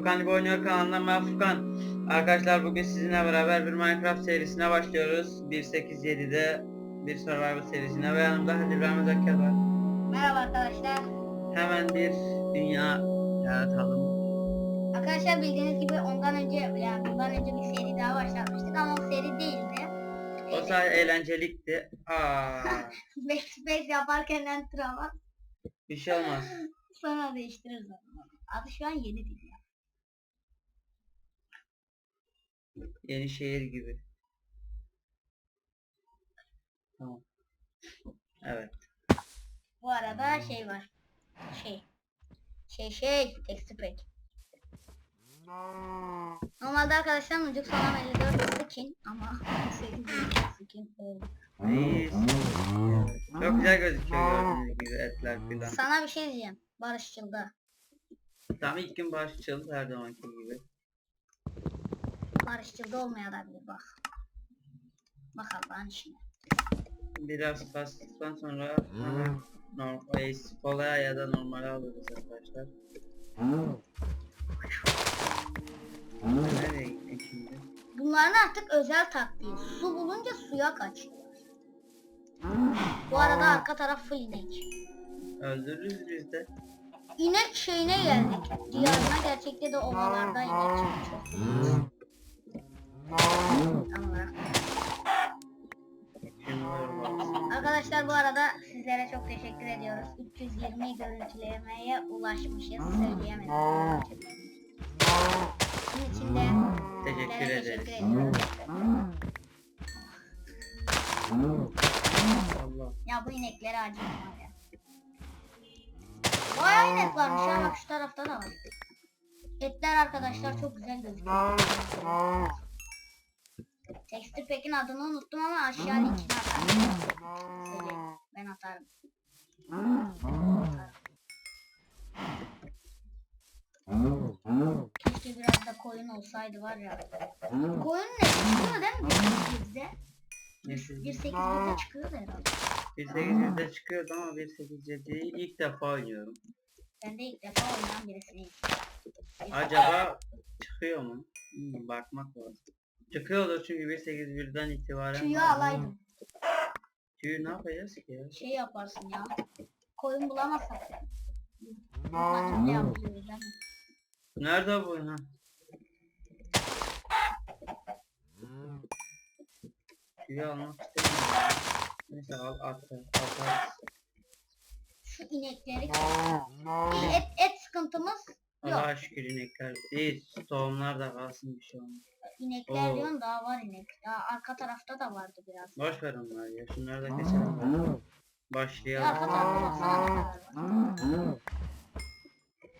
Furkan İbo Oynuyor kanalından ben Furkan. Arkadaşlar bugün sizinle beraber bir Minecraft serisine başlıyoruz. 1.8.7'de bir Survival serisine ve yanımda Halil var. Merhaba arkadaşlar. Hemen bir dünya yaratalım. Arkadaşlar bildiğiniz gibi ondan önce yani bundan önce bir seri daha başlatmıştık ama o seri değildi. O sadece eğlencelikti. Aa, Backspace yaparken enter ama bir şey olmaz. sonra değiştiririz onu. Adı şu an yeni değil ya. Yeni şehir gibi. Tamam. Evet. Bu arada şey var. Şey. Şey şey. Text pack. Normalde arkadaşlar Mucuk Salam 54 skin ama 8 skin oldu. Çok güzel gözüküyor gördüğünüz gibi etler filan. Sana bir şey diyeceğim. Barışçıl'da. Tam ilk gün başlayalım her zamanki gibi. Barışçıl'da olmayabilir bak. Bak Allah'ın işine. Biraz bastıktan sonra hemen normal kolaya ya da normale alırız arkadaşlar. Nereye gittik şimdi? Bunların artık özel taktiği. Su bulunca suya kaçıyorlar. Bu arada arka taraf full inek. Öldürürüz biz de. İnek şeyine geldik. Diyarına gerçekte de ovalarda inek çok. Arkadaşlar bu arada sizlere çok teşekkür ediyoruz. 320 görüntülemeye ulaşmışız. Söyleyemedim. Bunun için de Teşekkür ederiz. teşekkür ediyoruz. Allah. Ya bu inekleri acıyım var ya. Bayağı inek varmış ya bak şu tarafta da var. Etler arkadaşlar çok güzel gözüküyor. Texture Pack'in adını unuttum ama aşağı linkini atarım. Ben atarım. Keşke biraz da koyun olsaydı var ya. Koyun ne? Çıkıyor değil mi? 1.8'de. Neyse. 1.8'de çıkıyor da herhalde. 1.800'de çıkıyordu ama 1.807'yi ilk defa oynuyorum. Ben de ilk defa oynayan birisiyim. Acaba çıkıyor mu? Hmm, bakmak lazım. Çıkıyordu çünkü 1.801'den itibaren. Tüyü alaydım. Tüyü ne yapacağız ki ya? Şey yaparsın ya. Koyun bulamazsak. Ne yapıyoruz? Nerede bu ha? Tüyü almak istemiyorum. Neyse al at atarız. Şu inekleri et, et sıkıntımız yok. Allah'a şükür inekler. Değil tohumlar da kalsın bir şey olmaz. İnekler Oo. diyorsun daha var inek. Daha arka tarafta da vardı biraz. Boş ver onları ya. Şunları da keselim. Ya Başlayalım. arka tarafta kadar var.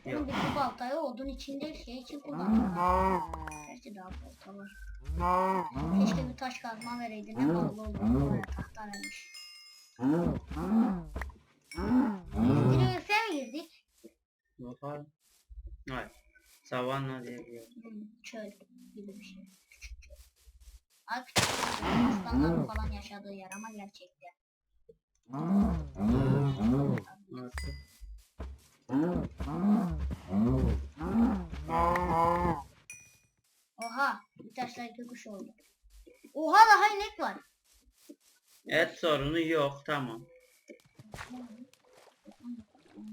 Oğlum Yok. bir bu baltayı odun içinde şey için kullanıyor. Gerçi daha balta var. Keşke bir taş kazma vereydin ne pahalı olurdu. Oraya tahta vermiş. Girdik? Bakalım. Hayır. Savanna diye bir yer. Çöl gibi bir şey. Küçük çöl. Ay küçük çöl. Aslanların falan yaşadığı yer ama gerçekte. Nasıl? Oha bir taşla iki kuş oldu. Oha daha inek var. Et sorunu yok. Tamam.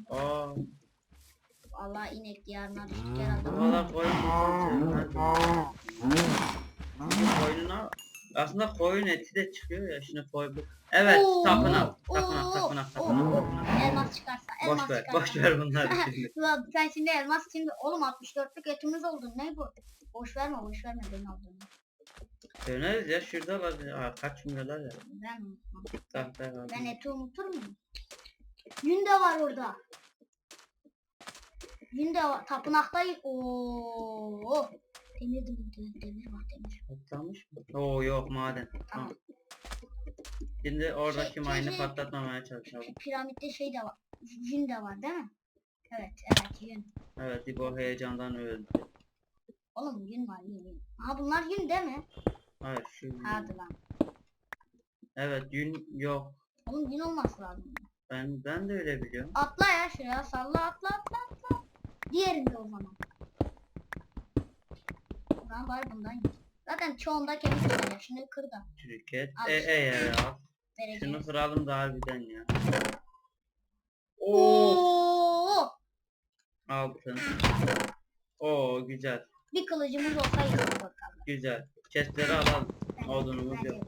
Aa, Allah inek diyarına düştük herhalde. valla koyun koyununa aslında koyun eti de çıkıyor ya şimdi koy bu. Evet Oo, tapınak tapınak tapınak tapınak. Elmas çıkarsa elmas Boş ver çıkarsa. boş ver bunları şimdi. Sen şimdi elmas şimdi oğlum 64'lük etimiz oldu ne bu? Boş verme boş verme ben aldığını. Döneriz ya şurada var. Aa, kaç milyolar ya. Ben unutmam. Ben eti unutur muyum? Yün de var orada. Yün de var. Tapınakta ooo. Demir demir demir var demir. Patlamış mı? Oo yok maden. Tamam. Şimdi oradaki Şey- mine'ı şey- patlatmamaya çalışalım. Piramitte şey de var. Yün de var değil mi? Evet evet yün. Evet İbo heyecandan öldü. Oğlum yün var yün yün. Aha bunlar yün değil mi? Hayır şu. Hadi lan. Evet yün yok. Oğlum yün olması lazım. Ben ben de öyle biliyorum. Atla ya şuraya salla atla atla. Diğerinde o zaman. Zaman bari bundan ye. Zaten çoğunda kemik var. Şunu kır da. Al E, e ya. Şunu vereceğiz. kıralım da harbiden ya. Oo, altın. Oo güzel. Bir kılıcımız olsa iyi bakalım. Güzel. Chestleri alalım. Odunumuz yok.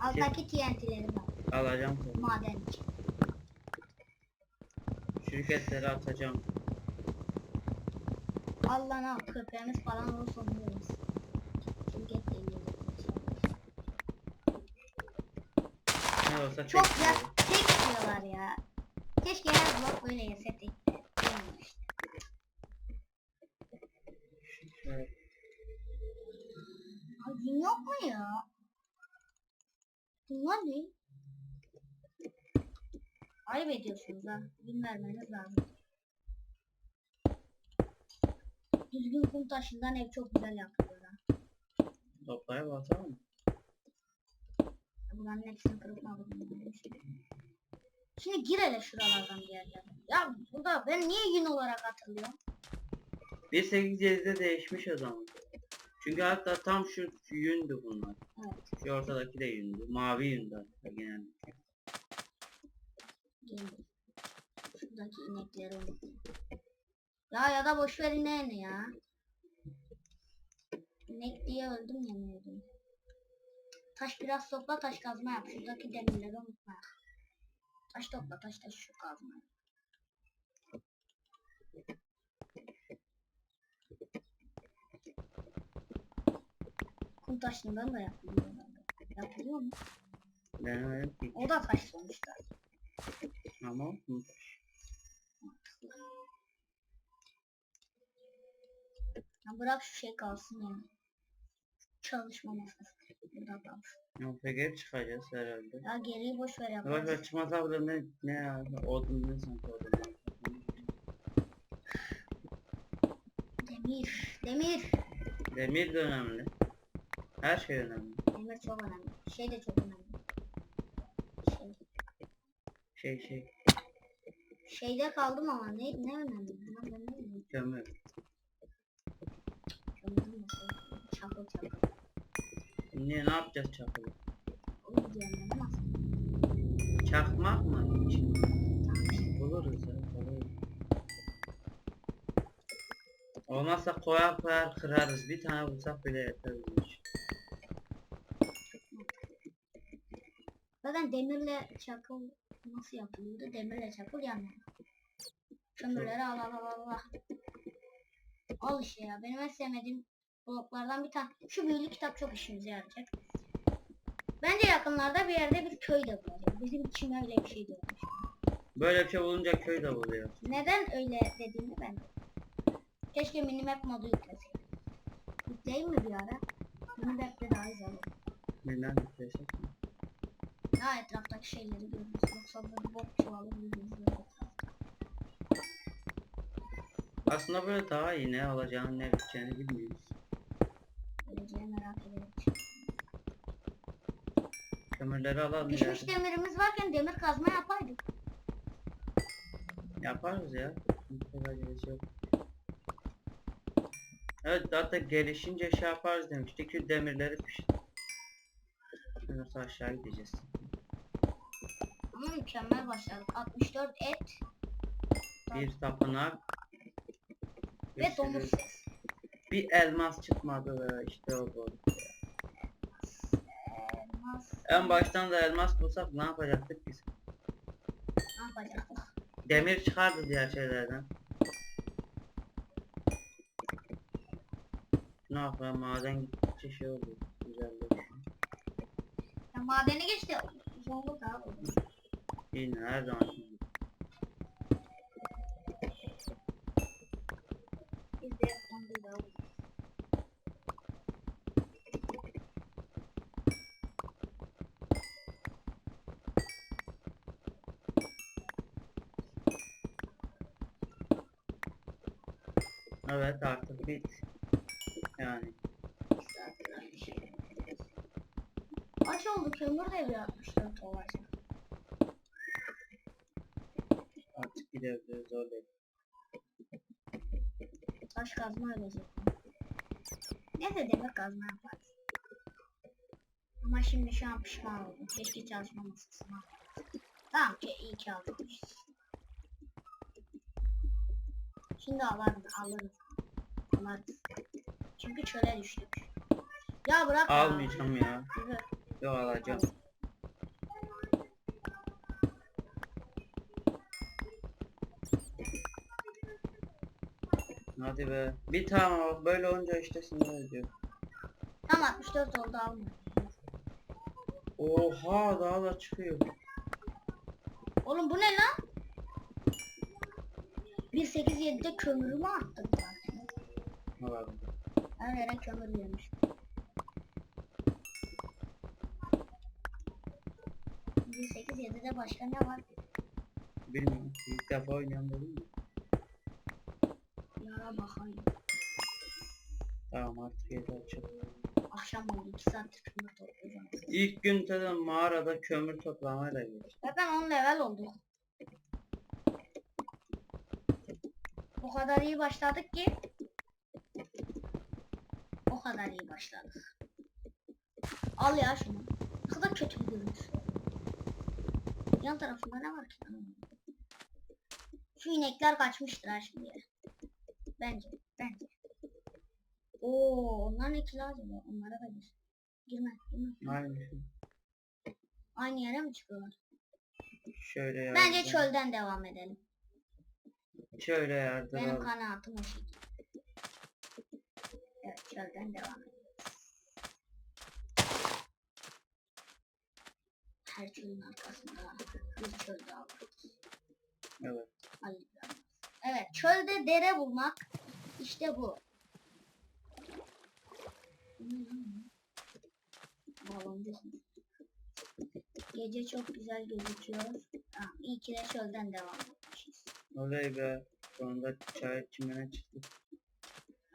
Alttaki TNT'leri var. Alacağım. Maden için. Şirketleri atacağım. Allah'ın al köpeğimiz falan olursa onu yeriz. Şirket de. Ne olsa Çok tek yiyelim. tek yiyorlar ya. Keşke her blok böyle yese tek. İşte. Evet. Ay gün yok mu ya? Bunlar ne? Ayıp ediyorsunuz ha. Gün vermeniz lazım. Düzgün kum taşından ev çok güzel yapılıyor ha. Toplayıp atalım. mı? Bunların hepsini kırıp mı alalım? Şimdi gir hele şuralardan bir yerden. Ya burada ben niye gün olarak hatırlıyorum? 1.8.7'de değişmiş o zaman. Çünkü hatta tam şu yündü bunlar. Evet. Şu ortadaki de yündü. Mavi yündü hatta genellikle. Geldim. Şuradaki inekleri unuttum. Ya ya da boş verin ne ne ya. İnek diye öldüm yemin ediyorum. Taş biraz topla taş kazma yap. Şuradaki demirleri unutma. Taş topla taş taş şu kazma. Kum taşından da yapılıyor. Yapılıyor mu? Denemedim ki. O da taş sonuçta. Ama hı. Ya bırak şu şey kalsın ya. Çalışma masası. Burada kalsın. OPG çıkacağız herhalde. Ya geriyi boş ver Yavaş yaparız. yavaş çıkmasa burada ne ne ya? Odun ne sanki odun. Demir. Demir. Demir de önemli. Her şey önemli. Demir çok önemli. Şey de çok önemli. Şey. Şey şey. Şeyde kaldım ama ne ne önemli? Buna ben ne. Kömür. Şey. Çakıl çakıl. Niye ne yapacağız çakılı? Onu diyorum ben nasıl? Çakmak mı? Buluruz ya. Buluruz. Olmazsa koyar koyar kırarız. Bir tane bulsak bile yeter. Zaten demirle çakıl nasıl yapılıyordu? Demirle çakıl yanmıyor. Kömürleri al al al al al. İşte ya. Benim en sevmediğim bloklardan bir tane. Şu büyülü kitap çok işimize yarayacak. Bence yakınlarda bir yerde bir köy de bulacak. Bizim için öyle bir şey diyormuş. Böyle bir şey bulunca köy de buluyor. Neden öyle dediğini ben de. Keşke minimap modu yükleseydim. Yükleyeyim mi bir ara? Minimap'te daha güzel olur. Neden yüklesek mi? Daha etraftaki şeyleri görürüz. Yoksa böyle bok çuvalı etrafta. Aslında böyle daha iyi ne olacağını ne biteceğini bilmiyoruz. Geleceği merak ederim. Kömürleri alalım Pişmiş ya. demirimiz varken demir kazma yapaydık. Yaparız ya. Acelesi yok. Evet zaten gelişince şey yaparız demiştik ki demirleri pişir. Şimdi aşağı gideceğiz. Ama mükemmel başladık. 64 et Bir tapınak. ve domuz ses. Bir elmas çıkmadı işte o bu. Elmas. En baştan da elmas bulsak ne yapacaktık biz? Ne yapacaktık? Demir çıkardı diğer şeylerden. Ne yapalım maden gittikçe şey oluyor. Güzelleşiyor. Ya madeni geçti. Zorluk abi. Yine her zaman. Da. Evet artık bit. Yani Zaten aynı şey. Kaç oldu kömür de bir 64 olacak. Artık gidebiliriz orada. Taş kazma ölecek. Neyse demir kazma yaparız. Ama şimdi şu an pişman oldum. Keşke çalışma masasına. Tamam ki iyi ki almışız. Şimdi alırız, alırız. Alırız. Çünkü çöle düştük. Ya bırak ya. Almayacağım ya. Yürü. Yok alacağım. Hadi be. Bir tane al. Böyle olunca işte sinir ediyor. Tam 64 oldu alma. Oha daha da çıkıyor. Oğlum bu ne lan? 187'de kömürümü attım zaten. Var? Her yere kömür yemiş. Bir sekiz yedide başka ne var? Bilmiyorum. İlk defa oynuyorum dedim mi? Bakayım. Tamam artık yeter çok. Akşam oldu 2 saattir kömür toplayacağım. İlk gün tabii mağarada kömür toplamayla geçti. Zaten 10 level olduk. O kadar iyi başladık ki. O kadar iyi başladık. Al ya şunu. Ne kadar kötü bir görüntü. Yan tarafında ne var ki? Şu inekler kaçmıştır ha şimdi. Bence. Bence. Oo, onlar ne ki lazım ya? Onlara da gir. Girme, girme. Aynı. Aynı yere mi çıkıyorlar? Şöyle yardım. Bence çölden devam edelim. Şöyle yardım. Benim al. kanaatim o şekilde. Evet çölden devam ediyoruz. Her çölün arkasında bir çöl daha var. Evet. Bey. Evet çölde dere bulmak işte bu. Lan. Gece çok güzel gözüküyor. İyi ki de çölden devam etmişiz. Oley be. Sonunda çay çimene çıktı.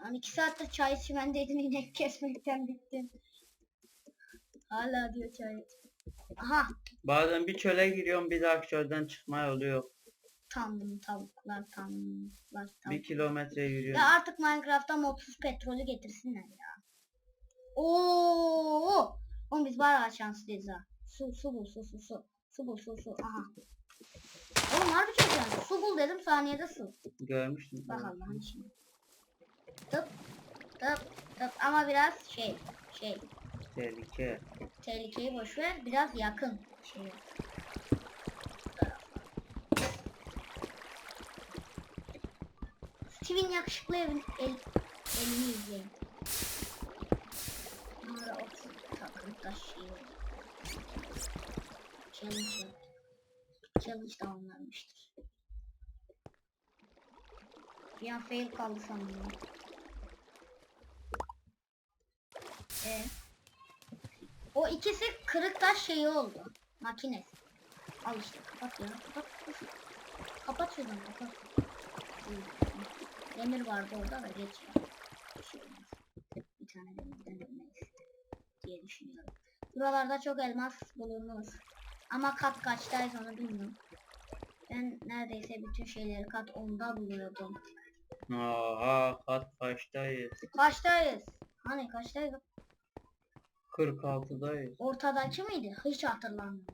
Yani iki saatte çay içmendeydin inek kesmekten bittin. Hala diyor çay. Aha Bazen bir çöle giriyorum bir dahaki çölden çıkma Tanrım tavuklar tanrım. Bak. Bir kilometre yürüyorum. Ya artık Minecraft'ta modsuz petrolü getirsinler ya. Oo! Oğlum biz bayağı şanslıyız ha. Su su bul su su su. Su bul su su. Aha. Oğlum harbi çok yani. Su bul dedim saniyede su. Görmüştüm. Bak Allah'ın şimdi. Tıp tıp tıp ama biraz şey şey. Tehlike. Tehlikeyi boş ver biraz yakın. Şey şimdi. 2000 yakışıklı evin el, elini izleyin. Numara 30 takım taşıyor. Challenge yaptı. Challenge tamamlanmıştır. Bir an fail kaldı sandım. Ee, o ikisi kırık taş şeyi oldu. Makinesi. Al işte kapat ya. Kapat. Kapat şuradan kapat. kapat. Demir vardı orada da geç ya. Bir şey olmaz. Bir tane demirden ölmeyiz diye düşünüyorum. Buralarda çok elmas bulunur. Ama kat kaçtayız onu bilmiyorum. Ben neredeyse bütün şeyleri kat 10'da buluyordum. Aha kat kaçtayız? Kaçtayız? Hani kaçtayız? 46'dayız. Ortadaki miydi? Hiç hatırlamıyorum.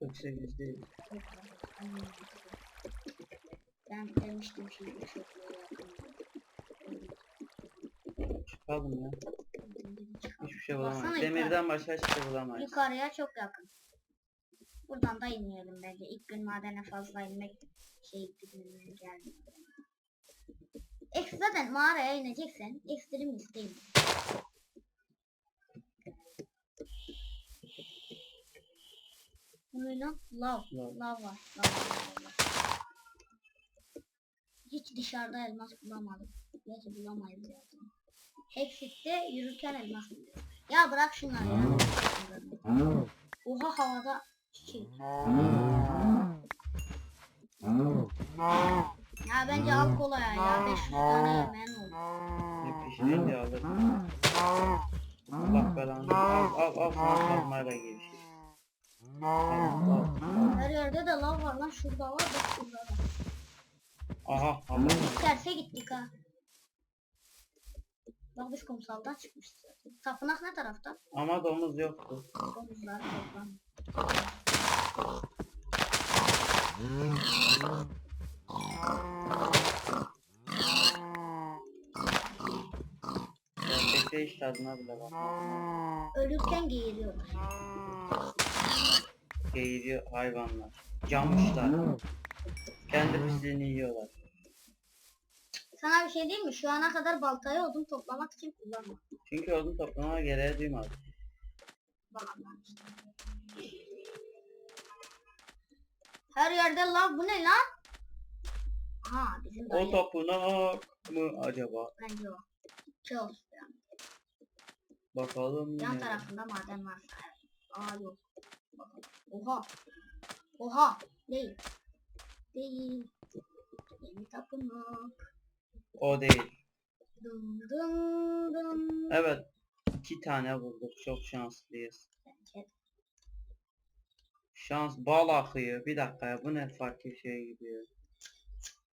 48'deyiz. Ben demiştim şey çok Çıkalım ya. Hiçbir şey Baksana bulamayız. yukarı. Demirden başka hiçbir şey bulamayız. Yukarıya çok yakın. Buradan da inmeyelim bence. İlk gün madene fazla inmek şey güdümüne geldi. Eks zaten mağaraya ineceksen ekstremist değil. Bu ne lan? Lav. Lav. Lav var. Lav var. Var. Hiç dışarıda elmas bulamadım. Neyse bulamayız zaten. Hexit'te yürürken elmas buluyoruz. Ya bırak şunları ya. Oha havada çiçek. Ya bence al kolaya ya. 500 tane yemeğin oldu. Ne piştiğince alırım. Allah belanı. Al al al sana kazmayla girişir. Al, al, al. Her yerde de lav var lan. Şurada var bak şurada da. Aha ama Terse gittik ha. Bak biz kumsaldan çıkmışız. Tapınak ne tarafta? ama domuz yoktu. Domuzlar toplam. Gerçekte hiç tadına bile bak. Ölürken geğiriyorlar. Geğiriyor hayvanlar. Camışlar. Kendi pisliğini yiyorlar. Sana bir şey diyeyim mi? Şu ana kadar baltayı odun toplamak için kullanma. Çünkü odun toplamaya gereği duymadım. Bak işte. Her yerde lav bu ne lan? Ha bizim O dayı. tapınak mı acaba? Bence o. Yani. Bakalım Yan ne? tarafında maden evet. Aa yok. Bakalım. Oha. Oha. Değil. Değil. Yeni tapınak. O değil. Dum dum dum. Evet. iki tane bulduk. Çok şanslıyız. Şans bal akıyor. Bir dakika ya bu ne farklı şey gibi ya.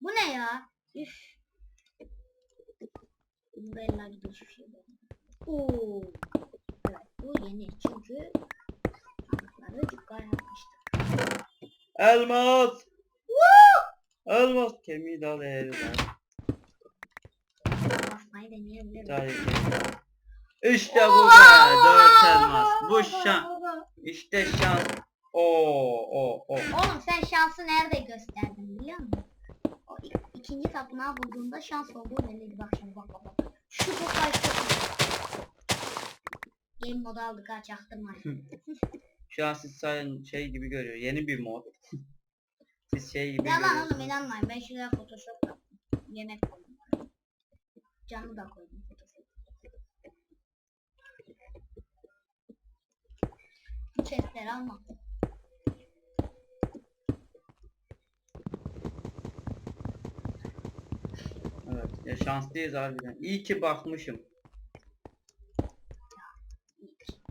Bu ne ya? Üf. Bella gibi hiçbir şey. Oo. Evet bu yeni çünkü sandıkları cukka yapmıştık. Elmas! Elmas kemiği de al elden. Tabii ki. İşte bu be. Dört elmas. Bu şans. İşte şans. Oo, o, o. Oğlum sen şansı nerede gösterdin biliyor musun? O i- ikinci tapınağı bulduğunda şans olduğu belliydi. Bak şimdi bak bak bak. Şu bu kaçtı. Game modu aldık ha çaktırma. Şu an siz sayın şey gibi görüyor. Yeni bir mod. siz şey gibi Yalan oğlum görüyorsunuz. inanmayın. Ben şuraya photoshop yaptım. Yemek koydum. Canlı da koydum photoshop. Bu alma. Evet. Ya şanslıyız harbiden. İyi ki bakmışım.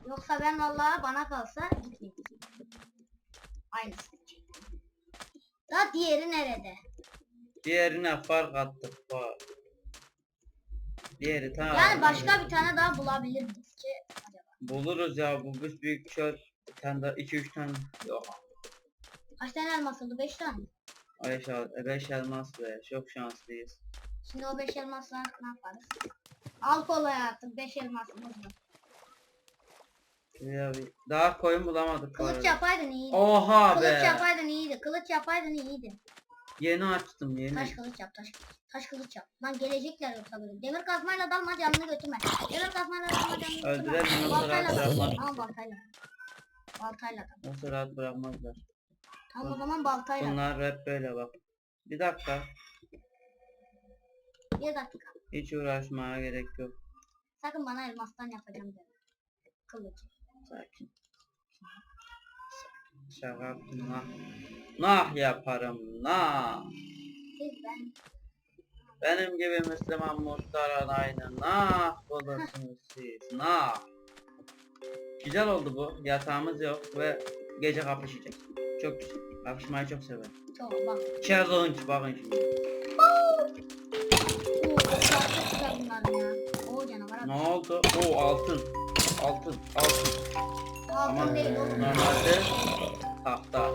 Yoksa ben vallahi bana kalsa gitmeyeceğim. Aynısı. Da diğeri nerede? Diğerine fark attık. Diğeri tamam. Yani başka bir tane daha bulabilir miyiz ki acaba? Buluruz ya bu büs büyük çöl. Bir tane daha iki üç tane. Yok. Kaç tane elmas oldu? 5 tane. mi? Beş, el- beş elmas be. Çok şanslıyız. Şimdi o 5 elmasla ne yaparız? Al kolay artık 5 elmasımız var. Ya bir- Daha koyun bulamadık. bu Kılıç arada. yapaydın iyiydi. Oha Kılıç be. yapaydın iyiydi. Kılıç yapaydın iyiydi. Yeni açtım yeni. Taş kılıç yap, taş kılıç. Taş kılıç yap. Lan gelecekler yoksa böyle. Demir kazmayla dalma canını götürme. Demir kazmayla dalma canını götürme. Öldürelim, yoksa Baltayla rahat dal. bırakmaz. Tamam baltayla. Baltayla dal. Nasıl rahat bırakmazlar. Tamam o zaman baltayla. Bunlar hep böyle bak. Bir dakika. Bir dakika. Hiç uğraşmaya gerek yok. Sakın bana elmastan yapacağım deme. Kılıç. Sakin. Şaka nah. Nah yaparım nah. Benim gibi Müslüman muhtarın aynı nah bulursunuz siz nah. Güzel oldu bu. Yatağımız yok ve gece kapışacağız. Çok güzel. Kapışmayı çok severim. çok bak. Challenge bakın şimdi. Ne oldu? Oo altın. Altın. Altın. Altın Aman değil oğlum. normalde tahta.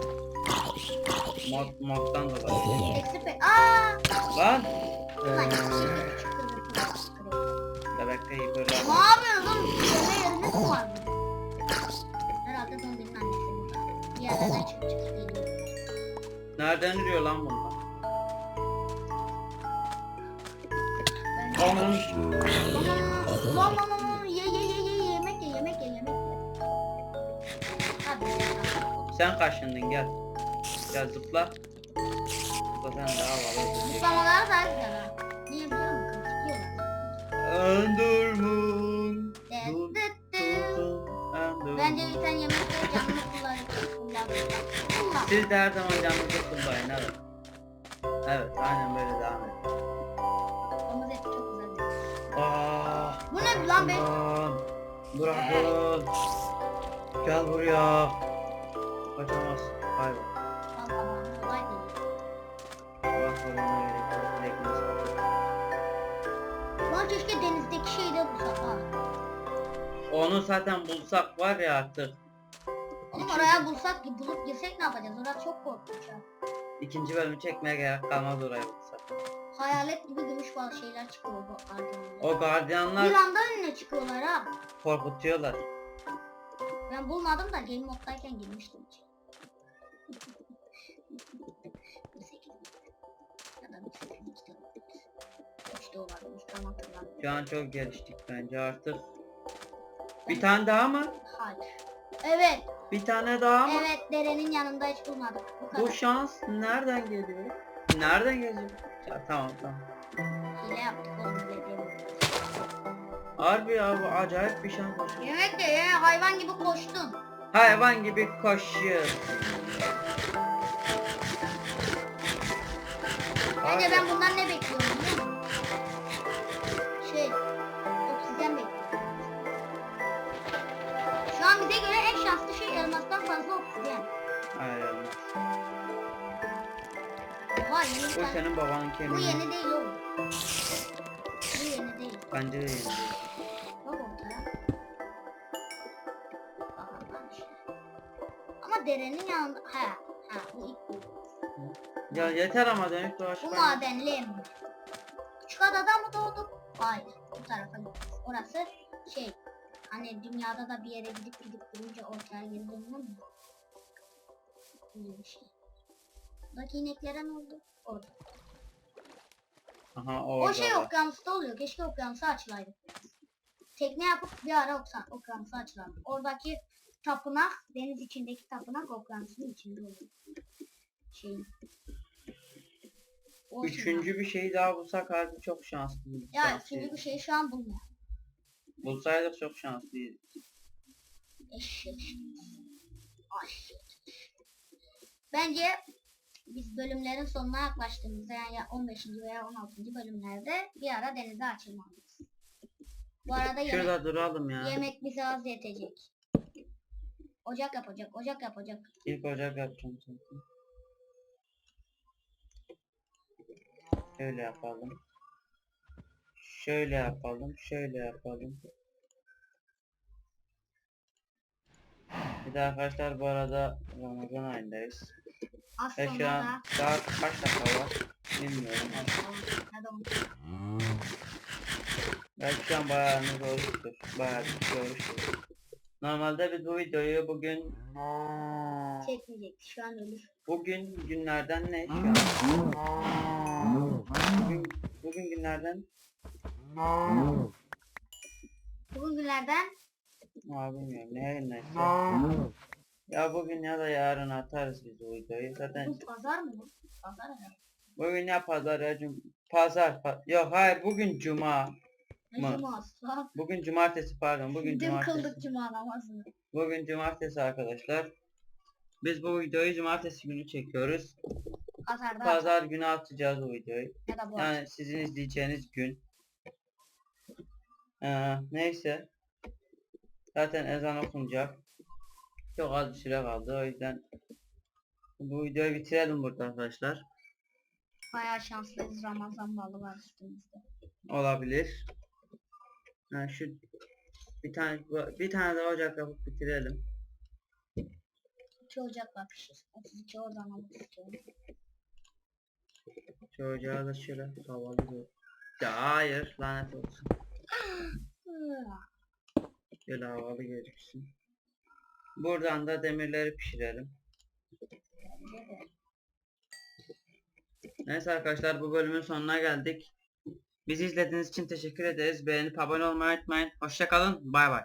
Mod, moddan dolayı. Eksi pe... Aaa! Lan. Ulan çıktı, çıktı, çıktı. Bebekte Ne yapıyorsun oğlum? Yeme yeriniz mi var burada? Herhalde zombinin annesi burada. Bir yerlerden çıkıp çıkıp geliyor. Nereden yürüyor lan bunlar? Ben... Onun sen kaşındın gel. Gel zıpla. Zıpla sen daha havalı. Kutlamalar da güzel ha. Niye biliyor musun? Yiyorlar. Enderman. Dur, Enderman. Bence bir tane yemek ye canını kullan. Kullan. Kullan. Siz de her zaman canınızı kullanın evet. Evet aynen böyle devam et. Domuz eti çok güzel. Aa, Bu ne lan be? Bırakın. Gel buraya kaçamaz. Kaybol. Tamam kolay değil. Allah korumuna gerek yok. Direkt nasıl Lan keşke denizdeki şeyi de bulsak ha. Onu zaten bulsak var ya artık. Oğlum oraya bulsak ki bulup girsek ne yapacağız? Orası çok korkunç ya. İkinci bölümü çekmeye gerek kalmaz oraya bulsak. Hayalet gibi gümüş bazı şeyler çıkıyor bu gardiyanlar. O gardiyanlar Bir anda önüne çıkıyorlar ha. korkutuyorlar. Ben bulmadım da game moddayken girmiştim içeri. Şu an çok geliştik bence artık. Bir tane daha mı? Hayır. Evet, Bir tane daha mı? evet derenin yanında hiç bulmadık. Bu kadar. Bu şans nereden geliyor? Nereden geliyor? Ya, tamam tamam. Hile yaptık oğlum. Harbi ya bu acayip bir şans. Yemek de ye, hayvan gibi koştun. Hayvan gibi koşuyor. Bence ben bundan ne bekliyorum? Şey, oksijen bekliyorum. Şu an bize göre en şanslı şey elmastan fazla oksijen. Olmaz. Oha yeni Bu tane- senin babanın Bu kemiği. yeni değil oğlum. Bu yeni değil. Bence de yeni. Bak ortaya. Bak işte. Ama derenin yanında... Ha, ha bu ilk bu. Ya yeter ama dönüp Bu dolaşma. madenli. Küçük adada mı doğduk? Hayır. Bu tarafa gideceğiz. Orası şey... Hani dünyada da bir yere gidip gidip durunca ortaya geri dönüyor mu? Öyle bir şey. Buradaki ineklere ne oldu? Orada. Aha O orada. şey var. okyanusta oluyor. Keşke okyanusa açılaydı. Tekne yapıp bir ara oksa, okyanusa açılalım. Oradaki tapınak, deniz içindeki tapınak okyanusun içinde oluyor. Şey. O Üçüncü bir şey daha bulsak harbi çok şanslıyız. Ya üçüncü bir şeyi şu an bulmuyor. Bulsaydık çok şanslıyız. Eşek. Ay. Bence biz bölümlerin sonuna yaklaştığımızda yani ya 15. veya 16. bölümlerde bir ara denize açılmalıyız. Bu arada yemek, Şurada duralım ya. yemek bize az yetecek. Ocak yapacak, ocak yapacak. İlk ocak yapacağım. Şöyle yapalım. Şöyle yapalım. Şöyle yapalım. Bir de arkadaşlar bu arada Ramazan ayındayız. Ve şu an da saat kaç dakika var bilmiyorum. Belki şu an bayağı ne oruçtur. Bayağı bir oruçtur. Normalde biz bu videoyu bugün çekmeyecek. Şu an ölür. bugün günlerden ne şu an? Bugün, bugün günlerden Bugün günlerden Aa bilmiyorum ne neyse. Ya bugün ya da yarın atarız biz bu videoyu. Zaten bugün pazar mı? bu? Pazar herhalde. bugün ya pazar ya cum pazar pa- yok hayır bugün cuma. Ne Ma- cuması lan? Bugün cumartesi pardon bugün Dün cumartesi. kıldık cuma namazını. Bugün cumartesi arkadaşlar. Biz bu videoyu cumartesi günü çekiyoruz. Pazarda Pazar günü atacağız bu videoyu. ya da bu. Yani sizin izleyeceğiniz gün. Ee, neyse. Zaten ezan okunacak. Çok az bir süre kaldı. O yüzden bu videoyu bitirelim burada arkadaşlar. Bayağı şanslıyız Ramazan balı var üstümüzde. Olabilir. Ha, şu bir tane bir tane daha ocak yapıp bitirelim. 2 Ocak var pişir. 32 oradan almak istiyorum. Şu ocağı da şöyle havalı bir- Ya hayır lanet olsun. Şöyle havalı gözüksün. Buradan da demirleri pişirelim. Neyse arkadaşlar bu bölümün sonuna geldik. Bizi izlediğiniz için teşekkür ederiz. Beğenip abone olmayı unutmayın. Hoşçakalın. Bay bay.